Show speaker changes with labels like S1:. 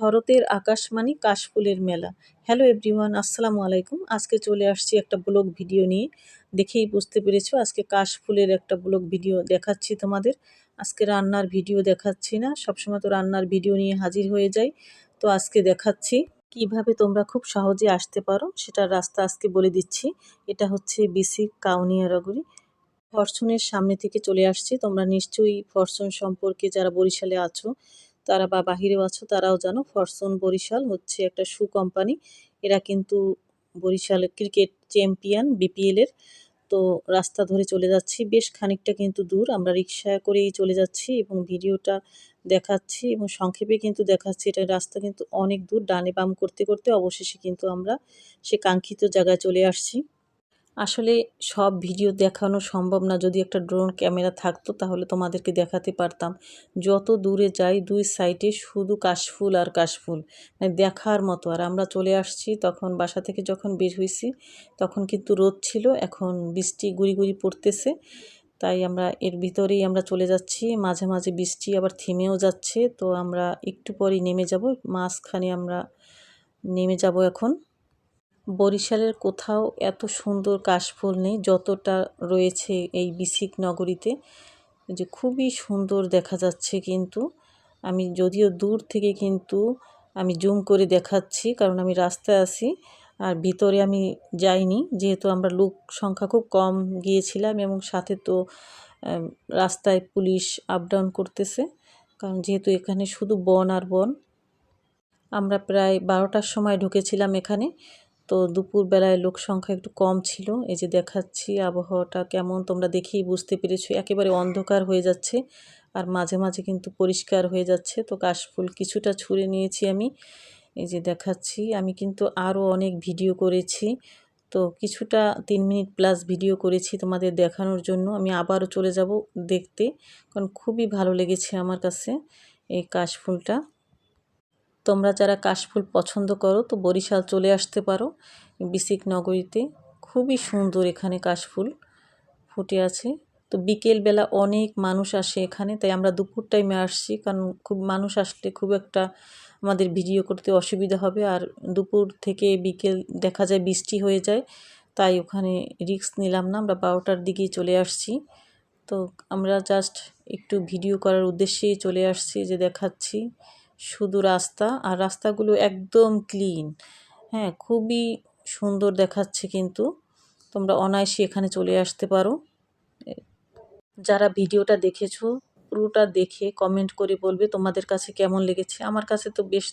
S1: শরতের আকাশমানি কাশফুলের মেলা। Hello everyone আসসালামু আলাইকুম। আজকে চলে আসছি একটা ব্লগ ভিডিও নিয়ে। দেখেই বুঝতে পেরেছ, আজকে কাশফুলের একটা ব্লগ ভিডিও দেখাচ্ছি তোমাদের। আজকে রান্নার ভিডিও দেখাচ্ছি না, সবসময় তো রান্নার ভিডিও নিয়ে হাজির হয়ে যাই। তো আজকে দেখাচ্ছি কীভাবে তোমরা খুব সহজে আসতে পারো, সেটার রাস্তা আজকে বলে দিচ্ছি। এটা হচ্ছে বিসি কাউনিয়ারাগুড়ি ফরচুনের সামনে থেকে চলে আসছি। তোমরা নিশ্চয়ই ফরচুন সম্পর্কে যারা বরিশালে আছো তারা বা বাহিরেও আছো, তারাও জানো ফরচুন বরিশাল হচ্ছে একটা শু কোম্পানি এরা কিন্তু বরিশাল ক্রিকেট চ্যাম্পিয়ন বিপিএলের তো রাস্তা ধরে চলে যাচ্ছি, বেশ খানিকটা কিন্তু দূর, আমরা রিক্সা করেই চলে যাচ্ছি এবং ভিডিওটা দেখাচ্ছি এবং সংক্ষেপে কিন্তু দেখাচ্ছি, এটা রাস্তা কিন্তু অনেক দূর, ডানে বাম করতে করতে অবশেষে কিন্তু আমরা সে কাঙ্ক্ষিত জায়গায় চলে আসছি। আসলে সব ভিডিও দেখানো সম্ভব না। যদি একটা ড্রোন ক্যামেরা থাকতো তাহলে তোমাদেরকে দেখাতে পারতাম। যত দূরে যাই দুই সাইডে শুধু কাশফুল আর কাশফুল। মানে দেখার মতো। আর আমরা চলে আসছি তখন বাসা থেকে যখন বের হয়েছি তখন কিন্তু রোদ ছিল, এখন বৃষ্টি গুড়ি গুড়ি পড়তেছে। তাই আমরা এর ভিতরেই আমরা চলে যাচ্ছি। মাঝে মাঝে বৃষ্টি আবার থেমেও যাচ্ছে। তো আমরা একটু পরেই নেমে যাব। মাঝখানে আমরা নেমে যাব এখন। বরিশালের কোথাও এত সুন্দর কাশফুল নেই যতটা রয়েছে এই বিসিক নগরীতে। যে খুবই সুন্দর দেখা যাচ্ছে কিন্তু। আমি যদিও দূর থেকে কিন্তু আমি জুম করে দেখাচ্ছি কারণ আমি রাস্তায় আছি আর ভিতরে আমি যাইনি। যেহেতু আমরা লোক সংখ্যা খুব কম গিয়েছিলাম এবং সাথে তো রাস্তায় পুলিশ আপ ডাউন করতেছে। কারণ যেহেতু এখানে শুধু বন আর বন। আমরা প্রায় বারোটার সময় ঢুকেছিলাম এখানে। তো দুপুরবেলায় লোক সংখ্যা একটু কম ছিল। এই যে দেখাচ্ছি আবহাওয়াটা কেমন, তোমরা দেখেই বুঝতে পেরেছ, একেবারে অন্ধকার হয়ে যাচ্ছে আর মাঝে মাঝে কিন্তু পরিষ্কার হয়ে যাচ্ছে। তো কাশফুল কিছুটা ছুঁড়ে নিয়েছি আমি। এই যে দেখাচ্ছি, আমি কিন্তু আরও অনেক ভিডিও করেছি। তো কিছুটা তিন মিনিট প্লাস ভিডিও করেছি তোমাদের দেখানোর জন্য। আমি আবারও চলে যাব দেখতে, কারণ খুবই ভালো লেগেছে আমার কাছে এই কাশফুলটা তোমরা যারা কাশফুল পছন্দ করো, তো বরিশাল চলে আসতে পারো। বিসিক নগরীতে খুবই সুন্দর এখানে কাশফুল ফুটে আছে। তো বিকেলবেলা অনেক মানুষ আসে এখানে, তাই আমরা দুপুর টাইমে আসছি, কারণ খুব মানুষ আসলে খুব একটা আমাদের ভিডিও করতে অসুবিধা হবে। আর দুপুর থেকে বিকেল দেখা যায় বৃষ্টি হয়ে যায়, তাই ওখানে রিস্ক নিলাম না, আমরা বারোটার দিকেই চলে আসছি। তো আমরা জাস্ট একটু ভিডিও করার উদ্দেশ্যেই চলে আসছি, যে দেখাচ্ছি। শুধু রাস্তা আর রাস্তাগুলো একদম ক্লিন। হ্যাঁ খুবই সুন্দর দেখাচ্ছে কিন্তু। তোমরা অনায়াসে এখানে চলে আসতে পারো। যারা ভিডিওটা দেখেছ, পুরোটা দেখে কমেন্ট করে বলবে তোমাদের কাছে কেমন লেগেছে। আমার কাছে তো বেশ